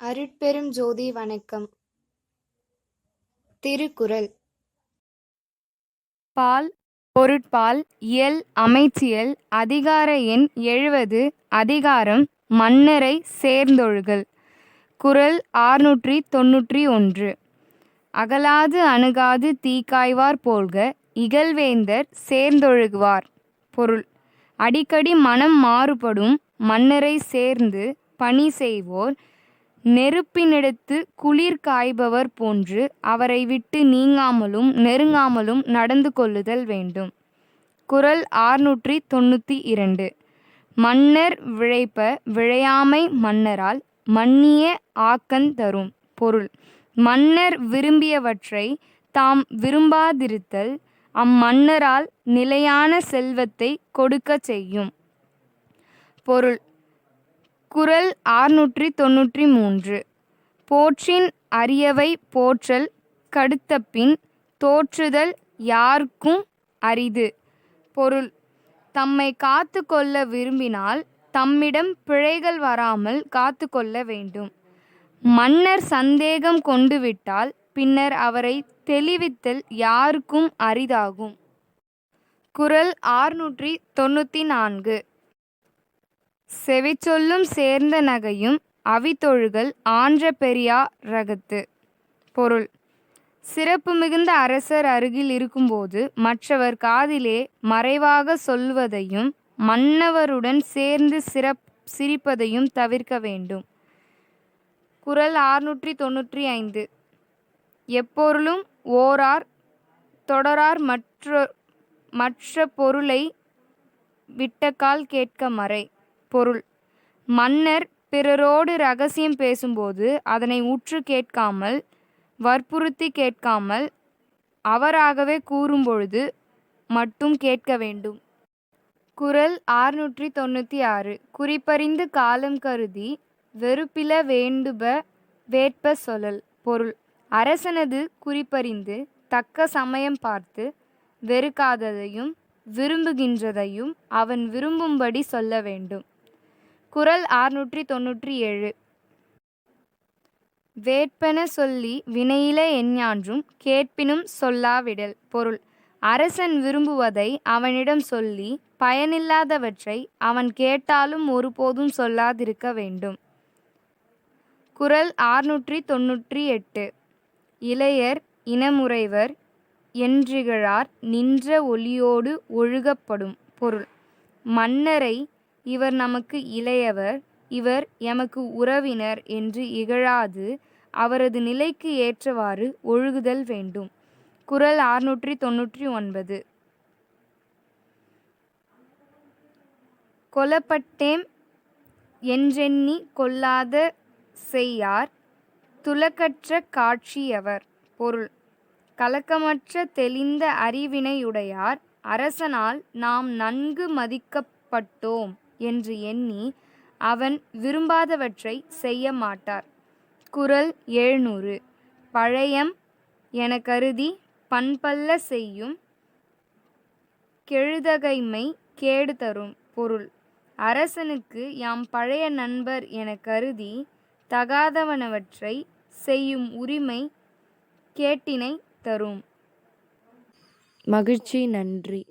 அருட்பெரும் ஜோதி வணக்கம். திருக்குறள். பால் பொருட்பால் இயல் அமைச்சியல் அதிகார எண் எழுவது அதிகாரம் மன்னரை சேர்ந்தொழுகல். குறள் ஆறுநூற்றி தொன்னூற்றி ஒன்று அகலாது அணுகாது தீக்காய்வார் போல்க இகழ்வேந்தர் சேர்ந்தொழுகுவார். பொருள் அடிக்கடி மனம் மாறுபடும் மன்னரை சேர்ந்து பணி செய்வோர் நெருப்பினிடத்து குளிர் காய்பவர் போன்று அவரை விட்டு நீங்காமலும் நெருங்காமலும் நடந்து கொள்ளுதல் வேண்டும். குரல் ஆறுநூற்றி தொண்ணூற்றி இரண்டு. மன்னர் விழைப்ப விழையாமை மன்னரால் மன்னிய ஆக்கந் தரும் பொருள். மன்னர் விரும்பியவற்றை தாம் விரும்பாதிருத்தல் அம்மன்னரால் நிலையான செல்வத்தை கொடுக்கச் செய்யும் பொருள். குரல் ஆறுநூற்றி தொன்னூற்றி மூன்று. போற்றின் அரியவை போற்றல் கடுத்தப்பின் தோற்றுதல் யார்க்கும் அரிது. பொருள் தம்மை காத்து கொள்ள விரும்பினால் தம்மிடம் பிழைகள் வராமல் காத்து கொள்ள வேண்டும். மன்னர் சந்தேகம் கொண்டுவிட்டால் பின்னர் அவரை தெளிவித்தல் யாருக்கும் அரிதாகும். குரல் ஆறுநூற்றி தொண்ணூற்றி நான்கு. செவிச்சொல்லும் சேர்ந்த நகையும் அவித்தொழுகல் ஆன்ற பெரியா ரகத்து. பொருள். சிறப்பு மிகுந்த அரசர் அருகில் இருக்கும்போது மற்றவர் காதிலே மறைவாக சொல்வதையும் மன்னவருடன் சேர்ந்து சிறப் சிரிப்பதையும் தவிர்க்க வேண்டும். குரல் ஆறுநூற்றி தொன்னூற்றி ஐந்து. எப்பொருளும் ஓரார் தொடரார் மற்ற மற்ற பொருளை விட்டக்கால் கேட்க மறை. பொருள். மன்னர் பிறரோடு ரகசியம் பேசும்போது அதனை உற்று கேட்காமல் வற்புறுத்தி கேட்காமல் அவராகவே கூறும்பொழுது மட்டும் கேட்க வேண்டும். குரல் ஆறுநூற்றி தொண்ணூற்றி ஆறு. குறிப்பறிந்து காலம் கருதி வெறுப்பில வேண்டுப வேட்ப சொல்லல். பொருள். அரசனது குறிப்பறிந்து தக்க சமயம் பார்த்து வெறுக்காததையும் விரும்புகின்றதையும் அவன் விரும்பும்படி சொல்ல வேண்டும். குரல் ஆறுநூற்றி தொன்னூற்றி ஏழு வேட்பென சொல்லி வினையில எஞ்ஞான்றும் கேட்பினும் சொல்லாவிடல் பொருள். அரசன் விரும்புவதை அவனிடம் சொல்லி பயனில்லாதவற்றை அவன் கேட்டாலும் ஒருபோதும் சொல்லாதிருக்க வேண்டும். குரல் ஆறுநூற்றி தொன்னூற்றி எட்டு இளையர் இனமுறைவர் என்றிகழார் நின்ற ஒளியோடு ஒழுகப்படும் பொருள். மன்னரை இவர் நமக்கு இளையவர் இவர் எமக்கு உறவினர் என்று இகழாது அவரது நிலைக்கு ஏற்றவாறு ஒழுகுதல் வேண்டும். குறள் ஆறுநூற்றி தொன்னூற்றி ஒன்பது. கொலப்பட்டேம் என்றெண்ணி கொல்லாத செய்யார் துலக்கற்ற காட்சியவர். பொருள். கலக்கமற்ற தெளிந்த அறிவினையுடையார் அரசனால் நாம் நன்கு மதிக்கப்பட்டோம். என்று எண்ணி அவன் விரும்பாதவற்றை செய்ய மாட்டார் குரல் எழுநூறு. பழையம் என கருதி பண்பல்ல செய்யும் கெழுதகைமை கேடு தரும் பொருள். அரசனுக்கு யாம் பழைய நண்பர் என கருதி தகாதவனவற்றை செய்யும் உரிமை கேட்டினை தரும். மகிழ்ச்சி நன்றி.